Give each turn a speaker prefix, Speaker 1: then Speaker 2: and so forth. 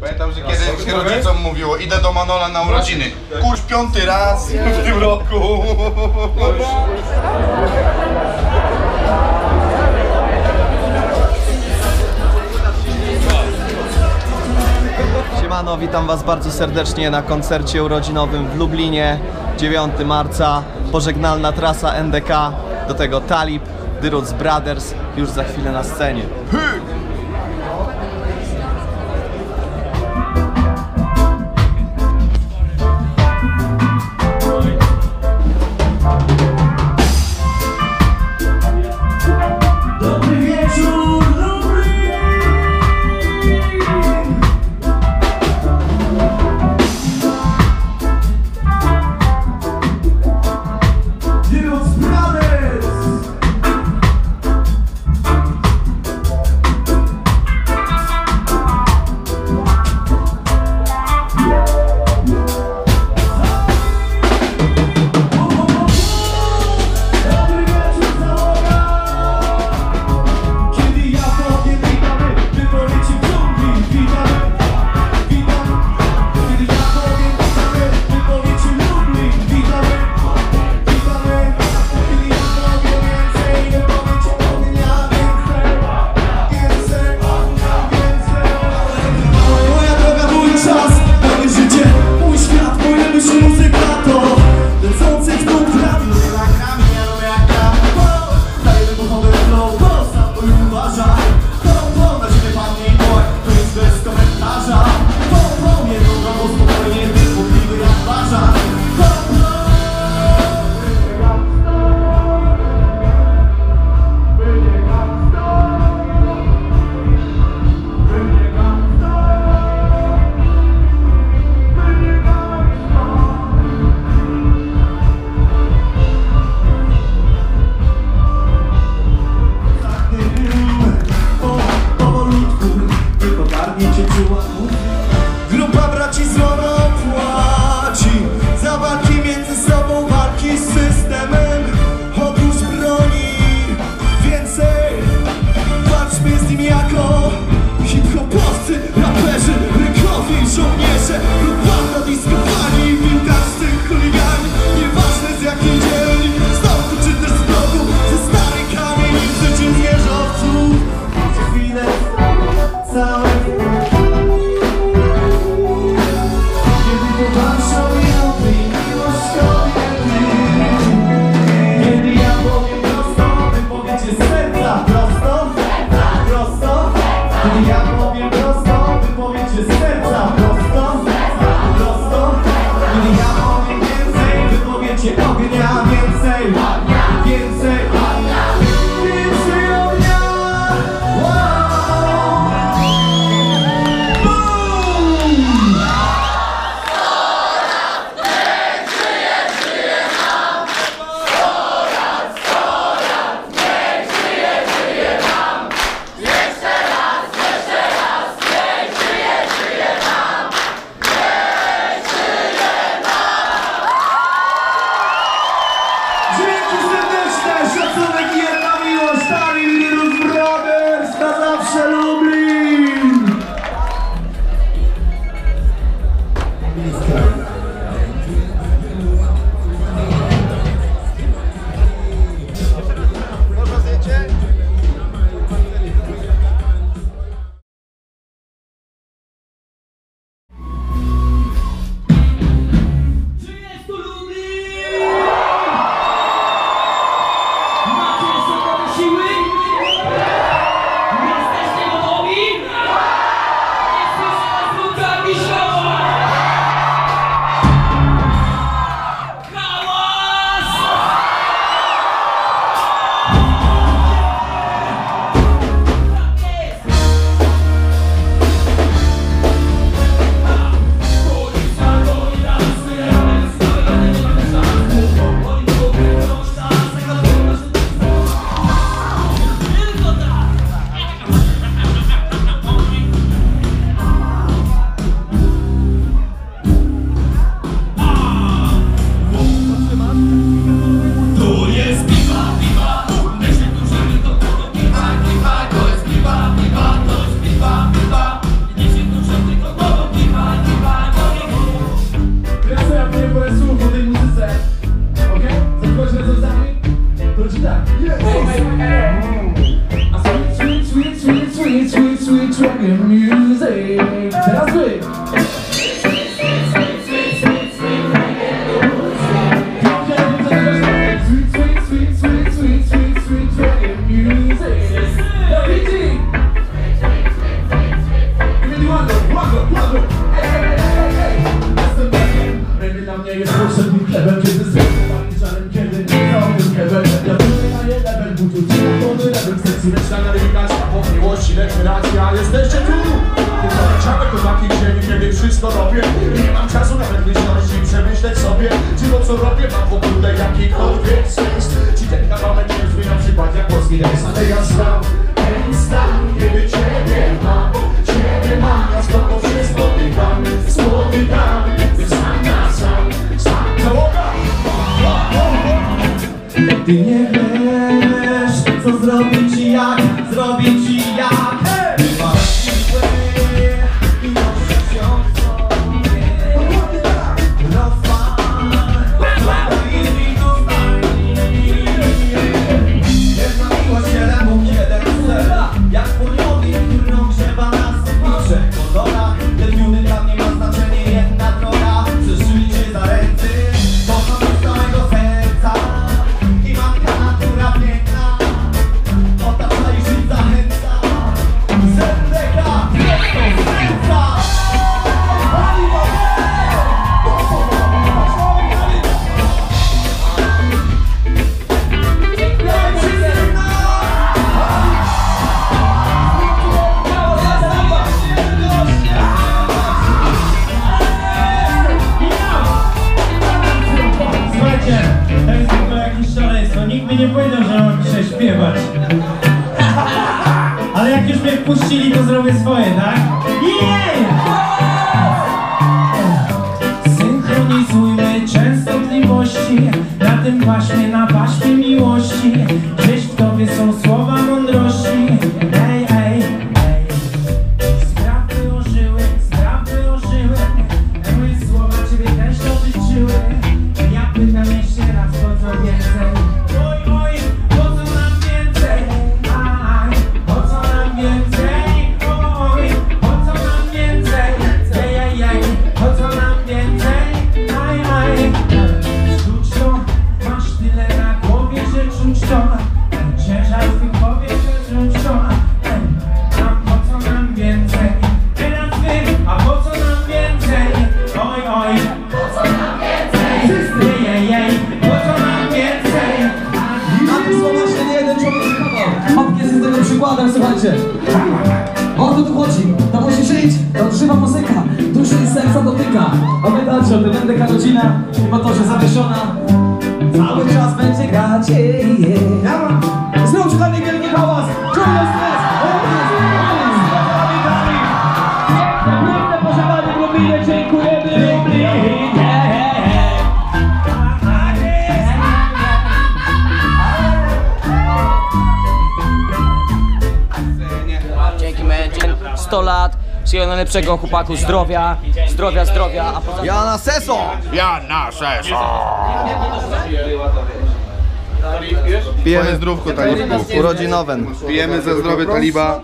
Speaker 1: Pamiętam, że kiedyś się rodzicom mówiło, idę do Manola na urodziny. Kurz piąty raz w tym roku.
Speaker 2: Siemano, witam Was bardzo serdecznie na koncercie urodzinowym w Lublinie 9 marca. Pożegnalna trasa NDK, do tego Talib, The Roots Brothers już za chwilę na scenie.
Speaker 3: Uczucia Tony rebel, seksualna nawigacja Po miłości, lecz racja Jesteście tu! Tylko leciamy to takiej ziemi Kiedy wszystko robię? Nie mam czasu nawet myśleć i przemyśleć sobie. Czy to co robię mam w ogóle jakikolwiek sens? Czy ten kawałek nie brzmi na przykład jak polski dance Ale ja znam nie
Speaker 4: powiedział, że mam dzisiaj śpiewać. Ale jak już mnie wpuścili, to zrobię swoje, tak?
Speaker 5: Żywa muzyka. Duszy i serca dotyka. Pamiętajcie o tym, NDK rodzina, mimo to, że zawieszona, cały czas będzie grać. Yeah, yeah. Znowu czytanie wielki hałas. Czuję stres. Lublinie. Dziękujemy Lublin. Yeah.
Speaker 6: Dzięki man. 100 lat, wszystkiego najlepszego chłopaku, zdrowia, zdrowia, zdrowia, a poza
Speaker 2: Ja na seso!
Speaker 1: Ja nasze
Speaker 2: Pijemy
Speaker 1: Twoje zdrówko, Talibku.
Speaker 2: urodzinowen.
Speaker 1: Pijemy ze zdrowie Taliba